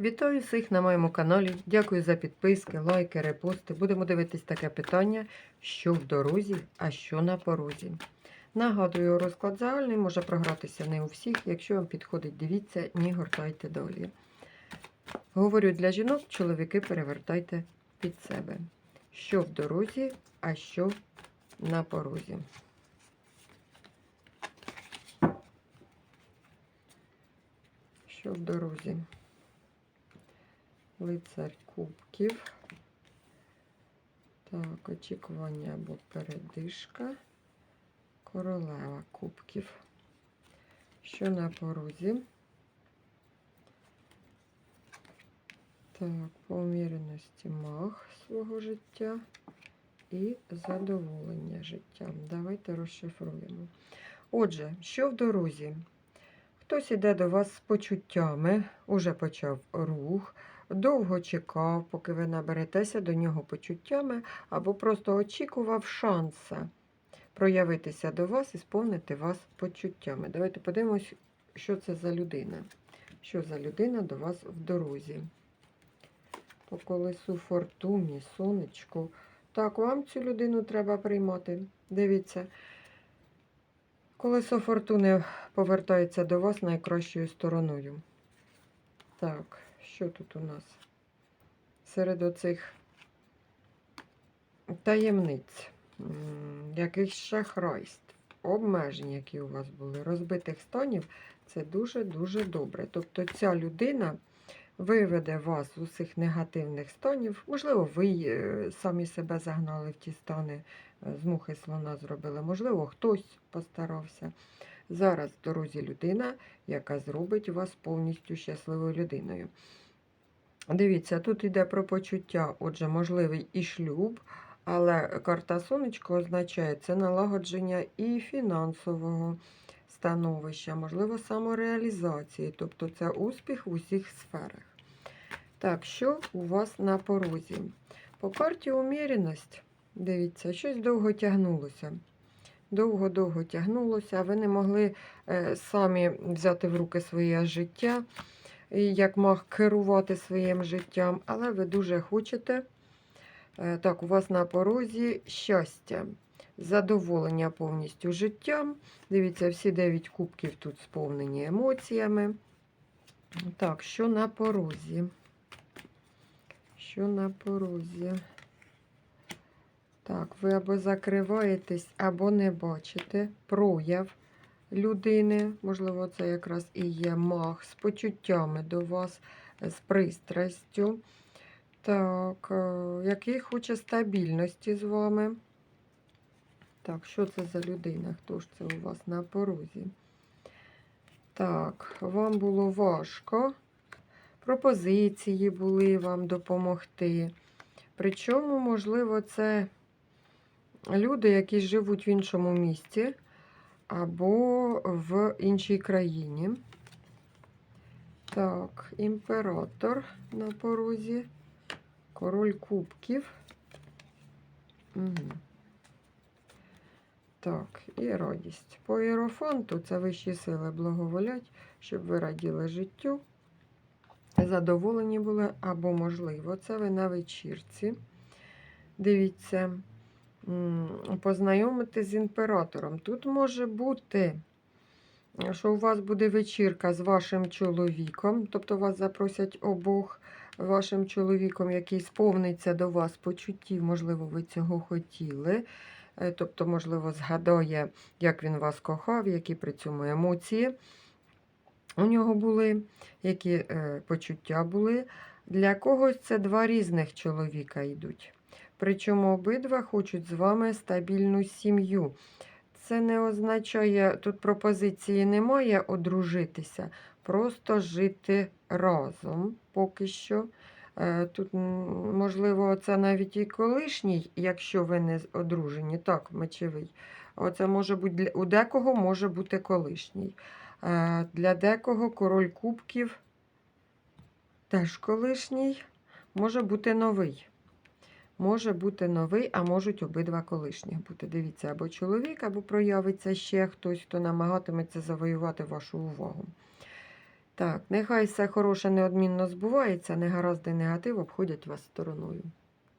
Вітаю всіх на моєму каналі. Дякую за підписки, лайки, репости. Будемо дивитись таке питання, що в дорозі, а що на порозі. Нагадую, розклад загальний може програтися не у всіх. Якщо вам підходить, дивіться, ні гортайте долі. Говорю для жінок, чоловіки перевертайте під себе. Що в дорозі, а що на порозі. Що в дорозі? Лицар кубків. Так, очікування або передишка. Королева кубків. Що на порозі? Так, по уміреності маг свого життя і задоволення життям. Давайте розшифруємо. Отже, що в дорозі? Хтось іде до вас з почуттями, уже почав рух, довго чекав, поки ви наберетеся до нього почуттями, або просто очікував шанса проявитися до вас і сповнити вас почуттями. Давайте подивимось, що це за людина. Що за людина до вас в дорозі. По колесу фортуні, сонечку. Так, вам цю людину треба приймати. Дивіться. Колесо фортуни повертається до вас найкращою стороною. Так, що тут у нас? Серед оцих таємниць, якихось шахрайств, обмежень, які у вас були, розбитих станів, це дуже-дуже добре. Тобто ця людина виведе вас з усіх негативних станів. Можливо, ви е, самі себе загнали в ті стани, е, з мухи слона зробили. Можливо, хтось постарався. Зараз дорозі людина, яка зробить вас повністю щасливою людиною. Дивіться, тут йде про почуття, отже, можливий і шлюб, але карта сонечко означає це налагодження і фінансового становища, можливо, самореалізації, тобто це успіх в усіх сферах. Так, що у вас на порозі? По карті уміреність, дивіться, щось довго тягнулося. Довго-довго тягнулося, ви не могли е, самі взяти в руки своє життя, як маг керувати своїм життям, але ви дуже хочете. Е, так, у вас на порозі щастя, задоволення повністю життям. Дивіться, всі 9 кубків тут сповнені емоціями. Так, що на порозі? Що на порозі? Так, ви або закриваєтесь, або не бачите прояв людини. Можливо, це якраз і є маг з почуттями до вас, з пристрастю. Так, е, який хоче стабільності з вами. Так, що це за людина? Хто ж це у вас на порозі? Так, вам було важко. Пропозиції були вам допомогти. Причому, можливо, це люди, які живуть в іншому місті або в іншій країні. Так, імператор на порозі, король кубків. Угу. Так, і радість. По іерофанту це вищі сили благоволять, щоб ви раділи життю. Задоволені були, або, можливо, це ви на вечірці. Дивіться, познайомитись з імператором. Тут може бути, що у вас буде вечірка з вашим чоловіком, тобто вас запросять обох вашим чоловіком, який сповниться до вас почуттів, можливо, ви цього хотіли. Е, тобто, можливо, згадає, як він вас кохав, які при цьому емоції у нього були, які е, почуття були. Для когось це два різних чоловіка йдуть. Причому обидва хочуть з вами стабільну сім'ю. Це не означає, тут пропозиції немає одружитися, просто жити разом поки що. Е, тут, можливо, це навіть і колишній, якщо ви не одружені, так, мечевий. Оце може бути у декого може бути колишній. Е, для декого король кубків теж колишній, може бути новий. Може бути новий, а можуть обидва колишніх бути. Дивіться, або чоловік, або проявиться ще хтось, хто намагатиметься завоювати вашу увагу. Так, нехай все хороше неодмінно збувається, негаразди негатив обходять вас стороною.